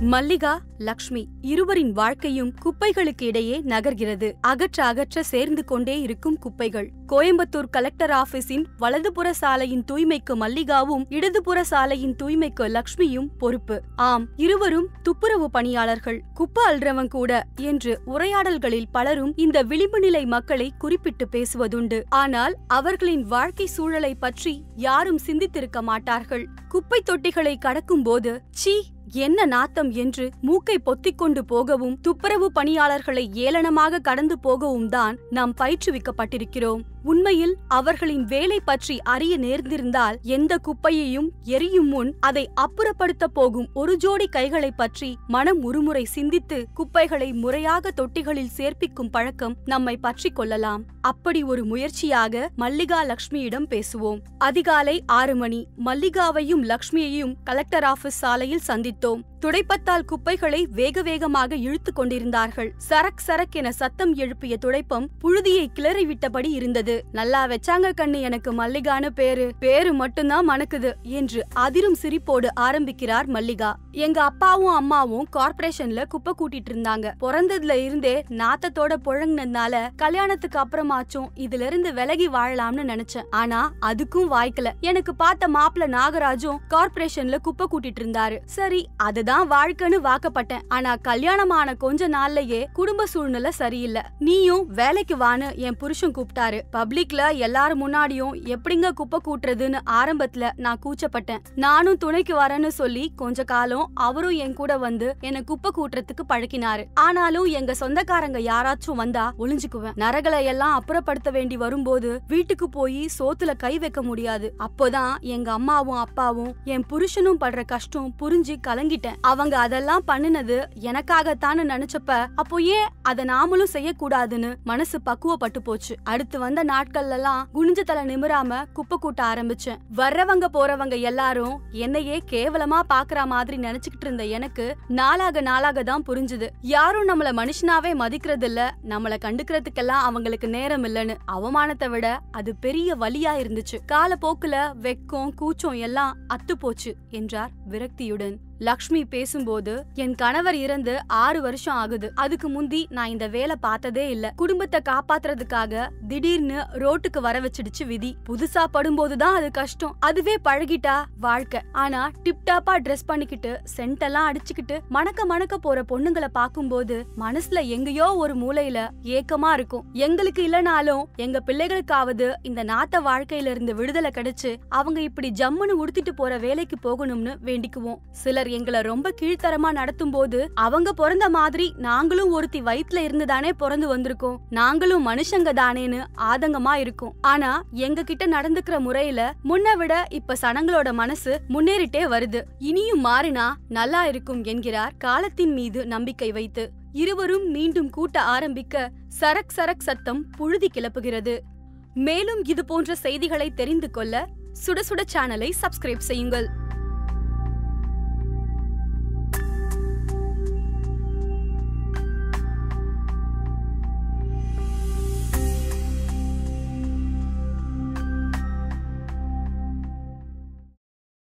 மல்லிகா லக்ஷ்மி இருவரின் வாழ்க்கையும் குப்பைகளுக்கு இடையே நகர்கிறது. அகற்ற அகற்ற சேர்ந்து கொண்டே இருக்கும் குப்பைகள். கோயம்புத்தூர் கலெக்டர் ஆபீஸின் வலதுபுற சாலையின் தூய்மைக்கு மல்லிகாவும் இடதுபுற சாலையின் தூய்மைக்கு லக்ஷ்மியும் பொறுப்பு. ஆம் இருவரும் துப்புரவு பணியாளர்கள். குப்பை அல்றவன் கூட என்று உரையாடல்களில் பலரும் இந்த விளிம்பு நிலை மக்களை குறிப்பிட்டு பேசுவதுண்டு. ஆனால் அவர்களின் வாழ்க்கை சூழலை பற்றி யாரும் சிந்தித்திருக்க மாட்டார்கள். குப்பை தொட்டிகளை கடக்கும்போது சீ என்ன நாத்தம் என்று மூக்கை பொத்திக்கொண்டு போகவும் துப்புரவு பணியாளர்களை ஏளனமாக கடந்து போகவும் தான் நாம் பயிற்றுவிக்கப்பட்டிருக்கிறோம். உண்மையில் அவர்களின் வேலை பற்றி அறிய நேர்ந்திருந்தால் எந்த குப்பையையும் எரியும் முன் அதை அப்புறப்படுத்த போகும் ஒரு ஜோடி கைகளை பற்றி மனம் ஒருமுறை சிந்தித்து குப்பைகளை முறையாக தொட்டிகளில் சேர்ப்பிக்கும் பழக்கம் நம்மை பற்றி கொள்ளலாம். அப்படி ஒரு முயற்சியாக மல்லிகா லக்ஷ்மியிடம் பேசுவோம். அதிகாலை ஆறு மணி. மல்லிகாவையும் லக்ஷ்மியையும் கலெக்டர் ஆபீஸ் சாலையில் சந்தித்து பார்த்தோம் துடைப்பத்தால் குப்பைகளை வேக வேகமாக இழுத்து கொண்டிருந்தார்கள். சரக் சரக் என சத்தம் எழுப்பிய துடைப்பம் புழுதியை கிளறி விட்டபடி இருந்தது. நல்லா வச்சாங்க கண்ணு எனக்கு மல்லிகான்னு பேரு. பேரு மட்டும்தான் மணக்குது என்று அதிரும் சிரிப்போடு ஆரம்பிக்கிறார் மல்லிகா. எங்க அப்பாவும் அம்மாவும் கார்ப்பரேஷன்ல குப்பை கூட்டிட்டு இருந்தாங்க. பிறந்ததுல இருந்தே நாத்தத்தோட புழங்கினதுனால கல்யாணத்துக்கு அப்புறமாச்சும் இதுல இருந்து விலகி வாழலாம்னு நினைச்சேன். ஆனா அதுக்கும் வாய்க்கல. எனக்கு பார்த்த மாப்பிள்ள நாகராஜும் கார்ப்பரேஷன்ல குப்பை கூட்டிட்டு இருந்தாரு. சரி அதுதான் வாழ்க்கைன்னு வாக்கப்பட்டேன். ஆனா கல்யாணமான கொஞ்ச நாள்லயே குடும்ப சூழ்நிலை சரியில்லை. நீயும் வேலைக்கு வான்னு என் புருஷன் கூப்பிட்டாரு. பப்ளிக்ல எல்லாரும் முன்னாடியும் எப்படிங்க குப்பை கூட்டுறதுன்னு ஆரம்பத்துல நான் கூச்சப்பட்டேன். நானும் துணைக்கு வரேன்னு சொல்லி கொஞ்ச காலம் அவரும் என் கூட வந்து என்ன குப்பை கூட்டுறதுக்கு பழக்கினாரு. ஆனாலும் எங்க சொந்தக்காரங்க யாராச்சும் வந்தா ஒளிஞ்சுக்குவேன். நரகளை எல்லாம் அப்புறப்படுத்த வேண்டி வரும்போது வீட்டுக்கு போய் சோத்துல கை வைக்க முடியாது. அப்போதான் எங்க அம்மாவும் அப்பாவும் என் புருஷனும் படுற கஷ்டம் புரிஞ்சு கலங்கிட்டேன் அவங்க அதெல்லாம் பண்ணுனது எனக்காகத்தான்னு நினைச்சப்ப அப்போ ஏன் அதை நாமளும் செய்யக்கூடாதுன்னு மனசு பக்குவப்பட்டு போச்சு. அடுத்து வந்த நாட்கள்ல எல்லாம் குனிஞ்ச தலை நிமிராம குப்பை கூட்ட ஆரம்பிச்சேன். வர்றவங்க போறவங்க எல்லாரும் என்னையே கேவலமா பாக்குற மாதிரி நினைச்சுக்கிட்டு இருந்த எனக்கு நாளாக நாளாக தான் புரிஞ்சுது. யாரும் நம்மள மனுஷனாவே மதிக்கிறது இல்ல நம்மள கண்டுக்கிறதுக்கெல்லாம் அவங்களுக்கு நேரம் இல்லைன்னு. அவமானத்தை விட அது பெரிய வலியா இருந்துச்சு. காலப்போக்குல வெக்கம் கூச்சம் எல்லாம் அத்து போச்சு என்றார் விரக்தியுடன். லக்ஷ்மி பேசும்போது என் கணவர் இறந்து ஆறு வருஷம் ஆகுது. அதுக்கு முந்தி நான் இந்த வேலை பார்த்ததே இல்ல. குடும்பத்தை காப்பாத்துறதுக்காக திடீர்னு ரோட்டுக்கு வர வச்சிடுச்சு விதி. புதுசா படும்போதுதான் அது கஷ்டம். அதுவே பழகிட்டா வாழ்க்கை. ஆனா டிப்டாப்பா ட்ரெஸ் பண்ணிக்கிட்டு சென்ட் எல்லாம் அடிச்சுக்கிட்டு மணக்க மணக்க போற பொண்ணுங்களை பாக்கும்போது மனசுல எங்கேயோ ஒரு மூலையில ஏக்கமா இருக்கும். எங்களுக்கு இல்லனாலும் எங்க பிள்ளைகளுக்காவது இந்த நாத்த வாழ்க்கையில இருந்து விடுதலை கிடைச்சு அவங்க இப்படி ஜம்முன்னு உடுத்திட்டு போற வேலைக்கு போகணும்னு வேண்டிக்குவோம். சிலர் எங்களை ரொம்ப கீழ்த்தரமா நடத்தும் போது அவங்க பிறந்த மாதிரி நாங்களும் ஒருத்தி வயித்துல இருந்துதானே பிறந்து வந்திருக்கோம். நாங்களும் மனுஷங்க தானேன்னு ஆதங்கமா இருக்கும். ஆனா எங்க கிட்ட நடந்துக்கிற முறையில முன்ன விட இப்ப சனங்களோட மனசு முன்னேறிட்டே வருது. இனியும் மாறினா நல்லா இருக்கும் என்கிறார் காலத்தின் மீது நம்பிக்கை வைத்து. இருவரும் மீண்டும் கூட்ட ஆரம்பிக்க சரக் சரக் சத்தம் புழுதி கிளப்புகிறது. மேலும் இது போன்ற செய்திகளை தெரிந்து கொள்ள சுட சுட சேனலை சப்ஸ்கிரைப் செய்யுங்கள்.